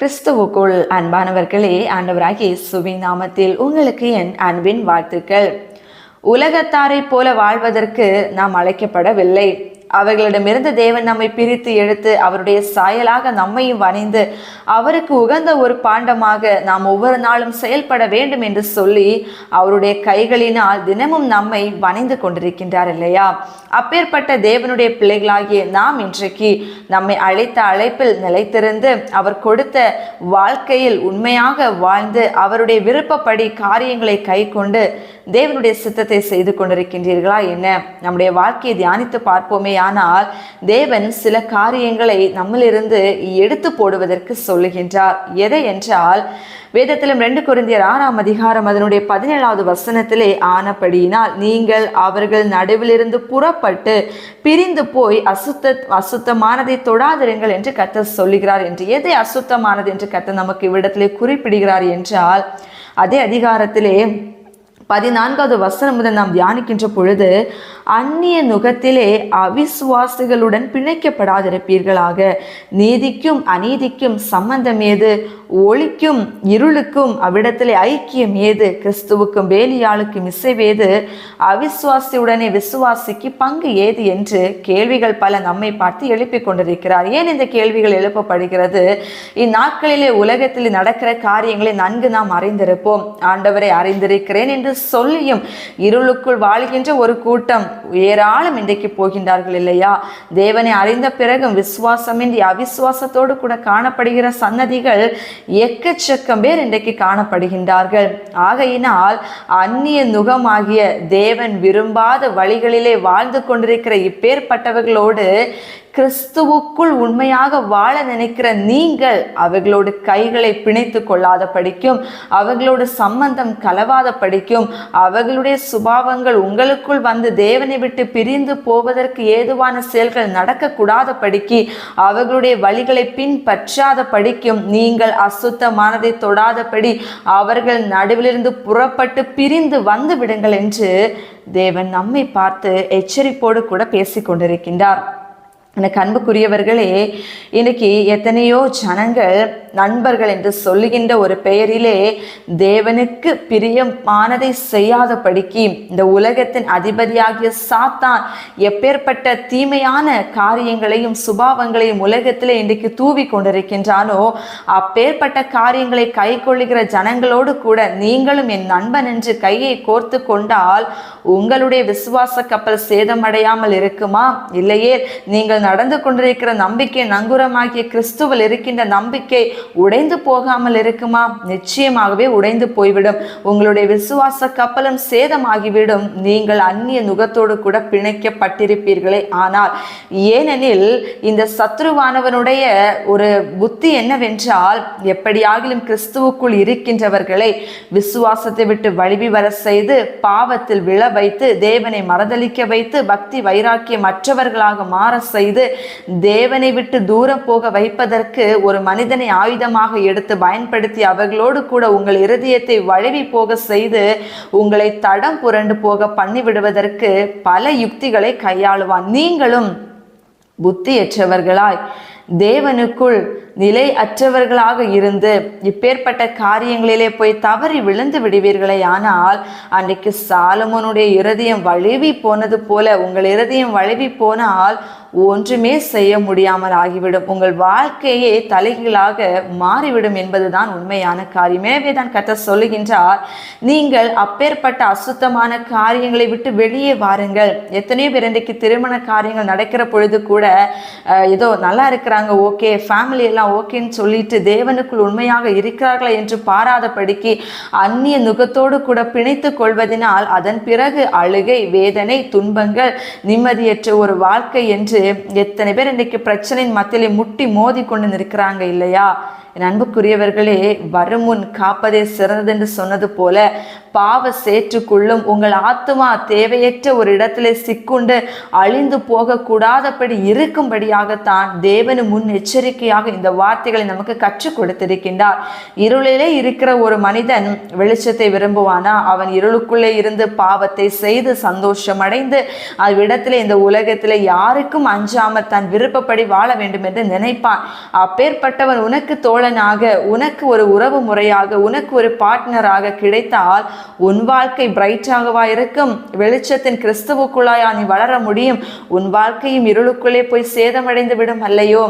கிறிஸ்துவுக்குள் அன்பானவர்களே ஆண்டவராகி இயேசுவின் நாமத்தில் உங்களுக்கு என் அன்பின் வாழ்த்துக்கள். உலகத்தாரைப் போல வாழ்வதற்கு நாம் அழைக்கப்படவில்லை. அவர்களிடமிருந்து தேவன் நம்மை பிரித்து எடுத்து அவருடைய சாயலாக நம்மையும் வணிந்து அவருக்கு உகந்த ஒரு பாண்டமாக நாம் ஒவ்வொரு நாளும் செயல்பட வேண்டும் என்று சொல்லி அவருடைய கைகளினால் தினமும் நம்மை வணிந்து கொண்டிருக்கின்றார் இல்லையா? அப்பேற்பட்ட தேவனுடைய பிள்ளைகளாகிய நாம் இன்றைக்கு நம்மை அழைத்த அழைப்பில் நிலைத்திருந்து அவர் கொடுத்த வாழ்க்கையில் உண்மையாக வாழ்ந்து அவருடைய விருப்பப்படி காரியங்களை கை கொண்டு தேவனுடைய சித்தத்தை செய்து கொண்டிருக்கின்றீர்களா என்ன? நம்முடைய வாழ்க்கையை தியானித்து பார்ப்போமே. ஆனால் தேவன் சில காரியங்களை நம்மிலிருந்து எடுத்து போடுவதற்கு சொல்லுகின்றார். எதை என்றால் வேதத்திலும் ரெண்டு குருந்தியர் ஆறாம் அதிகாரம் அதனுடைய பதினேழாவது வசனத்திலே ஆனபடியினால் நீங்கள் அவர்கள் நடுவிலிருந்து புறப்பட்டு பிரிந்து போய் அசுத்த அசுத்தமானதை தொடாதிருங்கள் என்று கத்த சொல்லுகிறார் என்று. எதை அசுத்தமானது என்று கத்த நமக்கு இவ்விடத்திலே குறிப்பிடுகிறார் என்றால் அதே அதிகாரத்திலே பதினான்காவது வசனம் முதல் நாம் தியானிக்கின்ற பொழுது அந்நிய நுகத்திலே அவிசுவாசிகளுடன் பிணைக்கப்படாதிருப்பீர்களாக. நீதிக்கும் அநீதிக்கும் சம்பந்தம் ஏது? ஒளிக்கும் இருளுக்கும் அவ்விடத்திலே ஐக்கியம் ஏது? கிறிஸ்துவுக்கும் வேலியாளுக்கும் இசைவேது அவிசுவாசியுடனே விசுவாசிக்கு பங்கு ஏது என்று கேள்விகள் பல நம்மை பார்த்து எழுப்பிக் கொண்டிருக்கிறார். ஏன் இந்த கேள்விகள் எழுப்பப்படுகிறது? இந்நாட்களிலே உலகத்தில் நடக்கிற காரியங்களை நன்கு நாம் அறிந்திருப்போம். ஆண்டவரை அறிந்திருக்கிறேன் என்று சொல்லியும் இருளுக்குள் வாழ்கின்ற ஒரு கூட்டம் ஏராளம் இன்றைக்கு போகின்றார்கள் இல்லையா? தேவனை அறிந்த பிறகும் விசுவாசமின்றி அவிசுவாசத்தோடு கூட காணப்படுகிற சன்னதிகள் எக்கச்சக்கம் பேர் இன்றைக்கு காணப்படுகின்றார்கள். ஆகையினால் அந்நிய நுகமாகிய தேவன் விரும்பாத வழிகளிலே வாழ்ந்து கொண்டிருக்கிற இப்பேற்பட்டவர்களோடு கிறிஸ்துவுக்குள் உண்மையாக வாழ நினைக்கிற நீங்கள் அவர்களோடு கைகளை பிணைத்து கொள்ளாத படிக்கும் அவர்களோடு சம்பந்தம் கலவாத படிக்கும் அவர்களுடைய சுபாவங்கள் உங்களுக்குள் வந்து தேவனை விட்டு பிரிந்து போவதற்கு ஏதுவான செயல்கள் நடக்கக்கூடாத படிக்கு அவர்களுடைய வழிகளை பின்பற்றாத படிக்கும் நீங்கள் அசுத்தமானதை தொடாதபடி அவர்கள் நடுவிலிருந்து புறப்பட்டு பிரிந்து வந்து விடுங்கள் என்று தேவன் நம்மை பார்த்து எச்சரிப்போடு கூட பேசிக் கொண்டிருக்கின்றார் எனக்கு அன்புக்குரியவர்களே இன்னைக்கு எத்தனையோ ஜனங்கள் நண்பர்கள் என்று சொல்லுகின்ற ஒரு பெயரிலே தேவனுக்கு பிரியமானதை செய்யாதபடிக்கு இந்த உலகத்தின் அதிபதியாகிய சாத்தான் எப்பேற்பட்ட தீமையான காரியங்களையும் சுபாவங்களையும் உலகத்திலே இன்றைக்கு தூவி கொண்டிருக்கின்றானோ அப்பேற்பட்ட காரியங்களை கை கொள்ளுகிற ஜனங்களோடு கூட நீங்களும் என் நண்பன் என்று கையை கோர்த்து கொண்டால் உங்களுடைய விசுவாச கப்பல் சேதமடையாமல் இருக்குமா? இல்லையே நீங்கள் நடந்து கொண்டிருக்கிற நம்பிக்கை நங்குரமாகிய கிறிஸ்துவில் இருக்கின்ற நம்பிக்கை உடைந்து போகாமல் இருக்குமா? நிச்சயமாகவே உடைந்து போய்விடும். உங்களுடைய விசுவாச கப்பலும் சேதமாகிவிடும். நீங்கள் அந்நிய நுகத்தோடு கூட பிணைக்கப்பட்டிருப்பீர்களே. ஆனால் ஏனெனில் இந்த சத்ருவானவனுடைய ஒரு புத்தி என்னவென்றால் எப்படியாகிலும் கிறிஸ்துவுக்குள் இருக்கின்றவர்களை விசுவாசத்தை விட்டு வழிவி வர செய்து பாவத்தில் விழ வைத்து தேவனை மறதளிக்க வைத்து பக்தி வைராக்கியம் மற்றவர்களாக மாற செய்து தேவனை விட்டு தூரம் போக வைப்பதற்கு ஒரு மனிதனை ஆயுதமாக எடுத்து பயன்படுத்தி அவர்களோடு கூட உங்கள் இருதயத்தை வழுவி போக செய்து உங்களை தடம் புரண்டு போக பண்ணிவிடுவதற்கு பல யுக்திகளை கையாளுவான். நீங்களும் புத்தியற்றவர்களாய். தேவனுக்குள் நிலை அற்றவர்களாக இருந்து இப்பேற்பட்ட காரியங்களிலே போய் தவறி விழுந்து விடுவீர்களே. ஆனால் அன்றைக்கு சாலமோனுடைய இருதயம் வழுவி போனது போல உங்கள் இருதயம் வழுவி போனால் ஒன்றுமே செய்ய முடியாமல் ஆகிவிடும். உங்கள் வாழ்க்கையே தலைகீழாக மாறிவிடும் என்பதுதான் உண்மையான காரியம். எனவே தான் கத்த சொல்லுகின்றார் நீங்கள் அப்பேற்பட்ட அசுத்தமான காரியங்களை விட்டு வெளியே வாருங்கள். எத்தனையோ பேர் இன்றைக்கு திருமண காரியங்கள் நடக்கிற பொழுது கூட ஏதோ நல்லா இருக்கிறாங்க ஓகே ஃபேமிலி எல்லாம் ஓகேன்னு சொல்லிட்டு தேவனுக்குள் உண்மையாக இருக்கிறார்களா என்று பாராதபடிக்கு அந்நிய நுகத்தோடு கூட பிணைத்து கொள்வதனால் அதன் பிறகு அழுகை வேதனை துன்பங்கள் நிம்மதியற்ற ஒரு வாழ்க்கை என்று எத்தனை பேர் இன்றைக்கு பிரச்சனையின் மத்தியிலே முட்டி மோதி கொண்டு நிற்கிறாங்க இல்லையா? என் அன்புக்குரியவர்களே வருமுன் காப்பதே சிறந்தது என்று சொன்னது போல பாவ சேற்றுக்குள்ளும் உங்கள் ஆத்துமா தேவையற்ற ஒரு இடத்திலே சிக்குண்டு அழிந்து போகக்கூடாதபடி இருக்கும்படியாகத்தான் தேவனு முன் எச்சரிக்கையாக இந்த வார்த்தைகளை நமக்கு கற்றுக் கொடுத்திருக்கின்றார். இருளிலே இருக்கிற ஒரு மனிதன் வெளிச்சத்தை விரும்புவானா? அவன் இருளுக்குள்ளே இருந்து பாவத்தை செய்து சந்தோஷமடைந்து அவ்விடத்தில் இந்த உலகத்தில் யாருக்கும் அஞ்சாமல் தன் விருப்பப்படி வாழ வேண்டும் என்று நினைப்பான். அப்பேற்பட்டவன் உனக்கு தோழனாக உனக்கு ஒரு உறவு முறையாக உனக்கு ஒரு பார்ட்னராக கிடைத்தால் உன் வாழ்க்கை பிரைட்டாகவா இருக்கும்? வெளிச்சத்தின் கிறிஸ்துவுக்குள்ளாயா நீ வளர முடியும்? உன் வாழ்க்கையும் இருளுக்குள்ளே போய் சேதமடைந்து விடும் அல்லையோ?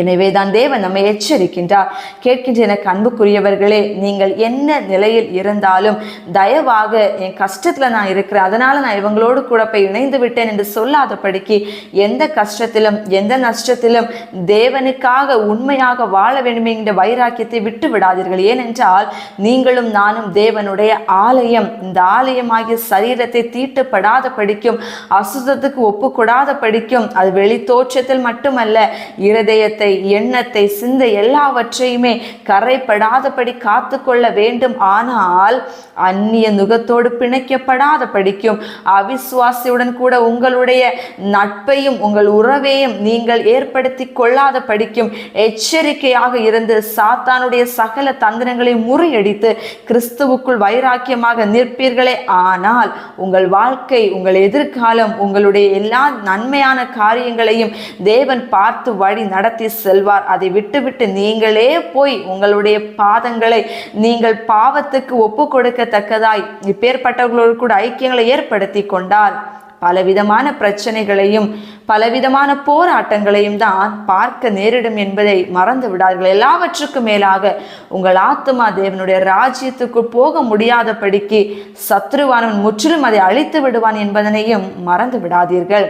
எனவே தான் தேவன் நம்மை எச்சரிக்கின்றார். கேட்கின்ற எனக்கு அன்புக்குரியவர்களே நீங்கள் என்ன நிலையில் இருந்தாலும் தயவாக என் கஷ்டத்தில் நான் இருக்கிறேன். அதனால் நான் இவங்களோடு கூட போய் இணைந்து விட்டேன் என்று சொல்லாதபடிக்கு எந்த கஷ்டத்திலும் எந்த நஷ்டத்திலும் தேவனுக்காக உண்மையாக வாழ வேண்டும் என்கிற வைராக்கியத்தை விட்டு விடாதீர்கள். ஏனென்றால் நீங்களும் நானும் தேவனுடைய ஆலயம் இந்த ஆலயமாகிய சரீரத்தை தீட்டுப்படாத படிக்கும் அசுத்தத்துக்கு ஒப்புக்கூடாத படிக்கும் அது வெளி தோற்றத்தில் மட்டுமல்ல இதயத்தை எண்ணத்தை சிந்தை எல்லாவற்றையுமே கரைப்படாதபடி காத்து கொள்ள வேண்டும். ஆனால் அந்நிய நுகத்தோடு பிணைக்கப்படாத படிக்கும் அவிசுவாசியுடன் கூட உங்களுடைய நட்பையும் உங்கள் உறவையும் நீங்கள் ஏற்படுத்தி கொள்ளாத படிக்கும் எச்சரிக்கையாக இருந்து சாத்தானுடைய சகல தந்திரங்களை முறியடித்து கிறிஸ்துவுக்குள் வைராக்கியமாக நிற்பீர்களே. ஆனால் உங்கள் வாழ்க்கை உங்கள் எதிர்காலம் உங்களுடைய எல்லா நன்மையான காரியங்களையும் தேவன் பார்த்து வழி நடத்தி செல்வார். அதை விட்டுவிட்டு நீங்களே போய் உங்களுடைய பாதங்களை நீங்கள் பாவத்துக்கு ஒப்பு கொடுக்கத்தக்கதாய் இப்பேற்பட்டவர்களோடு கூட ஐக்கியங்களை ஏற்படுத்தி கொண்டால் பலவிதமான பிரச்சனைகளையும் பலவிதமான போராட்டங்களையும் தான் பார்க்க நேரிடும் என்பதை மறந்து விடார்கள் எல்லாவற்றுக்கும் மேலாக உங்கள் ஆத்மா தேவனுடைய ராஜ்யத்துக்கு போக முடியாதபடிக்கு சத்ருவானவன் முற்றிலும் அதை அழித்து விடுவான் என்பதனையும் மறந்து விடாதீர்கள்.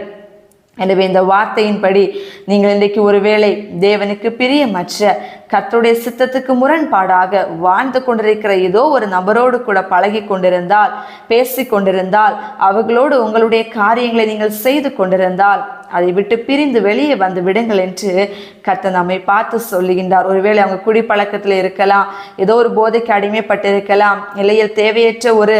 எனவே இந்த வார்த்தையின்படி நீங்கள் இன்றைக்கு ஒருவேளை தேவனுக்கு பிரியமற்ற கத்தருடைய சித்தத்துக்கு முரண்பாடாக வாழ்ந்து கொண்டிருக்கிற ஏதோ ஒரு நபரோடு கூட பழகி கொண்டிருந்தால் பேசி கொண்டிருந்தால் அவர்களோடு உங்களுடைய காரியங்களை நீங்கள் செய்து கொண்டிருந்தால் அதை விட்டு பிரிந்து வெளியே வந்து விடுங்கள் என்று கர்த்தர் நம்மை பார்த்து சொல்லுகின்றார். ஒருவேளை அவங்க குடிப்பழக்கத்தில் இருக்கலாம் ஏதோ ஒரு போதைக்கு அடிமைப்பட்டிருக்கலாம் இல்லையில் தேவையற்ற ஒரு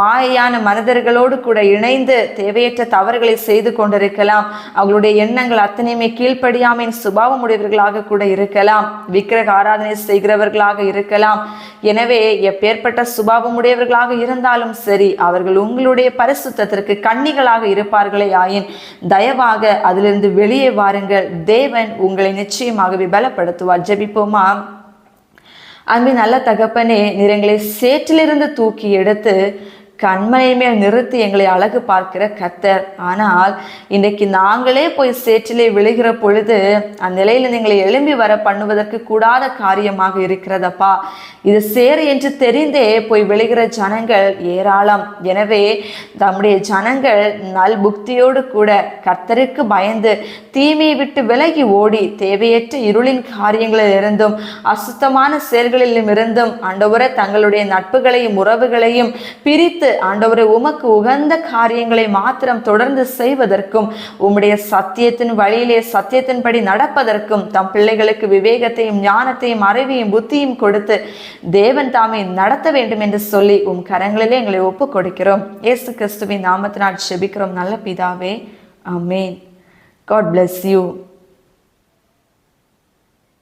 மாயையான மனிதர்களோடு கூட இணைந்து தேவையற்ற தவறுகளை செய்து கொண்டிருக்கலாம் அவங்களுடைய எண்ணங்கள் அத்தனையுமே கீழ்ப்படியாமையின் சுபாவம் உடையவர்களாக கூட இருக்கலாம் விக்கிரக ஆராதனை செய்கிறவர்களாக இருக்கலாம். எனவே எப்பேற்பட்ட சுபாவம் உடையவர்களாக இருந்தாலும் சரி அவர்கள் உங்களுடைய பரிசுத்தத்திற்கு கன்னிகளாக இருப்பார்களே ஆயின் தயவாக அதிலிருந்து வெளியே வாருங்கள். தேவன் உங்களை நிச்சயமாகவே பலப்படுத்துவார். ஜெபிப்போமா? அன்பின் நல்ல தகப்பனே நிறங்களை சேற்றிலிருந்து தூக்கி எடுத்து கண்மனை மேல் நிறுத்தி எங்களை அழகு பார்க்கிற கத்தர். ஆனால் இன்றைக்கு நாங்களே போய் சேற்றிலே விழுகிற பொழுது அந்நிலையில் எங்களை எழும்பி வர பண்ணுவதற்கு கூடாத காரியமாக இருக்கிறதப்பா? இது சேரு என்று தெரிந்தே போய் விழுகிற ஜனங்கள் ஏராளம். எனவே தம்முடைய ஜனங்கள் நல் புக்தியோடு கூட கர்த்தருக்கு பயந்து தீமையை விட்டு விலகி ஓடி தேவையற்ற இருளின் காரியங்களில் இருந்தும் அசுத்தமான செயல்களிலும் இருந்தும் ஆண்டவரை தங்களுடைய நட்புகளையும் உறவுகளையும் பிரித்து ஆண்டவரை உமக்கு உகந்த காரியங்களை மாத்திரம் தொடர்ந்து செய்வதற்கும் உம்முடைய சத்தியத்தின் வழியிலே சத்தியத்தின்படி நடப்பதற்கும் தம் பிள்ளைகளுக்கு விவேகத்தையும் ஞானத்தையும் அறிவையும் புத்தியும் கொடுத்து தேவன் தாமே நடத்த வேண்டும் என்று சொல்லி உம் கரங்களிலே எங்களை ஒப்பு கொடுக்கிறோம் ஏசு கிறிஸ்துவின் நாமத்தினால் செபிக்கிறோம். நல்ல பிதாவே அமேன் காட் பிளஸ் யூ